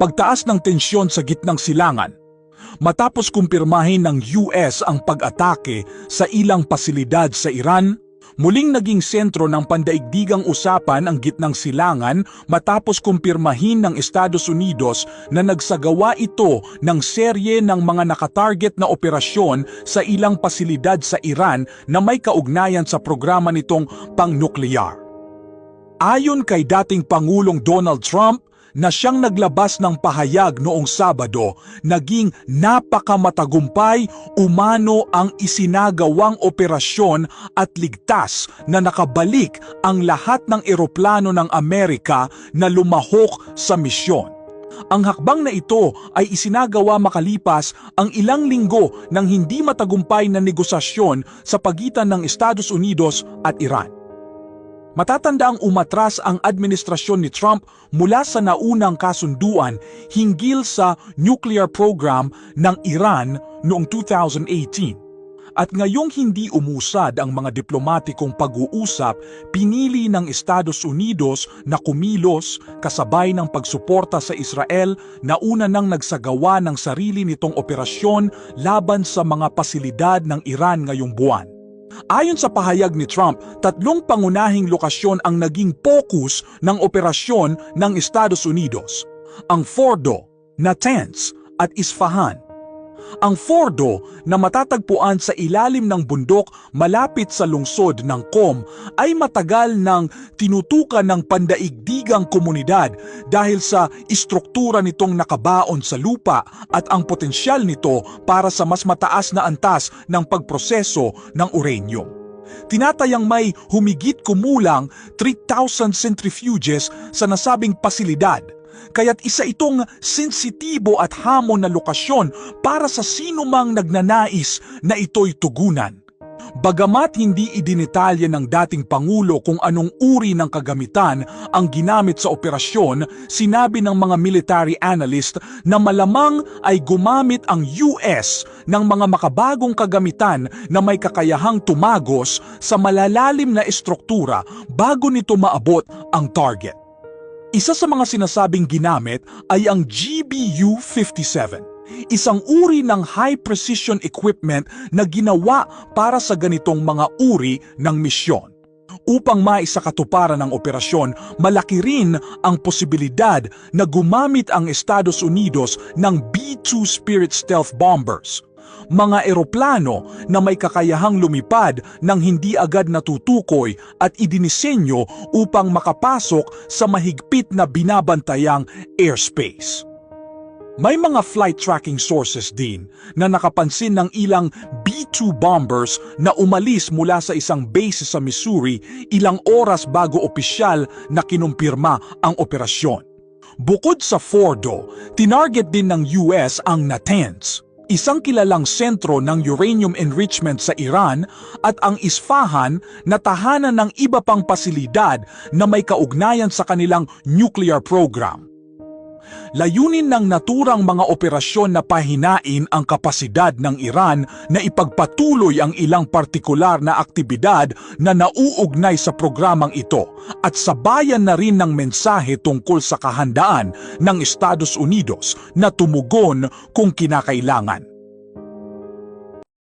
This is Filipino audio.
pagtaas ng tensyon sa gitnang silangan. Matapos kumpirmahin ng US ang pag-atake sa ilang pasilidad sa Iran, muling naging sentro ng pandaigdigang usapan ang gitnang silangan matapos kumpirmahin ng Estados Unidos na nagsagawa ito ng serye ng mga nakatarget na operasyon sa ilang pasilidad sa Iran na may kaugnayan sa programa nitong pang-nuclear. Ayon kay dating Pangulong Donald Trump, na siyang naglabas ng pahayag noong Sabado, naging napakamatagumpay umano ang isinagawang operasyon at ligtas na nakabalik ang lahat ng eroplano ng Amerika na lumahok sa misyon. Ang hakbang na ito ay isinagawa makalipas ang ilang linggo ng hindi matagumpay na negosasyon sa pagitan ng Estados Unidos at Iran. Matatandaang umatras ang administrasyon ni Trump mula sa naunang kasunduan hinggil sa nuclear program ng Iran noong 2018. At ngayong hindi umusad ang mga diplomatikong pag-uusap, pinili ng Estados Unidos na kumilos kasabay ng pagsuporta sa Israel na una nang nagsagawa ng sarili nitong operasyon laban sa mga pasilidad ng Iran ngayong buwan. Ayon sa pahayag ni Trump, tatlong pangunahing lokasyon ang naging focus ng operasyon ng Estados Unidos. Ang Fordo, Natanz at Isfahan. Ang Fordo na matatagpuan sa ilalim ng bundok malapit sa lungsod ng Qom ay matagal nang tinutukan ng pandaigdigang komunidad dahil sa istruktura nitong nakabaon sa lupa at ang potensyal nito para sa mas mataas na antas ng pagproseso ng uranium. Tinatayang may humigit kumulang 3,000 centrifuges sa nasabing pasilidad kaya't isa itong sensitibo at hamon na lokasyon para sa sino mang nagnanais na ito'y tugunan. Bagamat hindi idinetalya ng dating Pangulo kung anong uri ng kagamitan ang ginamit sa operasyon, sinabi ng mga military analyst na malamang ay gumamit ang US ng mga makabagong kagamitan na may kakayahang tumagos sa malalalim na estruktura bago nito maabot ang target. Isa sa mga sinasabing ginamit ay ang GBU-57, isang uri ng high-precision equipment na ginawa para sa ganitong mga uri ng misyon. Upang maisakatuparan ang operasyon, malaki rin ang posibilidad na gumamit ang Estados Unidos ng B-2 Spirit stealth bombers mga eroplano na may kakayahang lumipad ng hindi agad natutukoy at idinisenyo upang makapasok sa mahigpit na binabantayang airspace. May mga flight tracking sources din na nakapansin ng ilang B-2 bombers na umalis mula sa isang base sa Missouri ilang oras bago opisyal na kinumpirma ang operasyon. Bukod sa Fordo, tinarget din ng US ang Natanz isang kilalang sentro ng uranium enrichment sa Iran at ang Isfahan na tahanan ng iba pang pasilidad na may kaugnayan sa kanilang nuclear program. Layunin ng naturang mga operasyon na pahinain ang kapasidad ng Iran na ipagpatuloy ang ilang partikular na aktibidad na nauugnay sa programang ito at sabayan na rin ng mensahe tungkol sa kahandaan ng Estados Unidos na tumugon kung kinakailangan.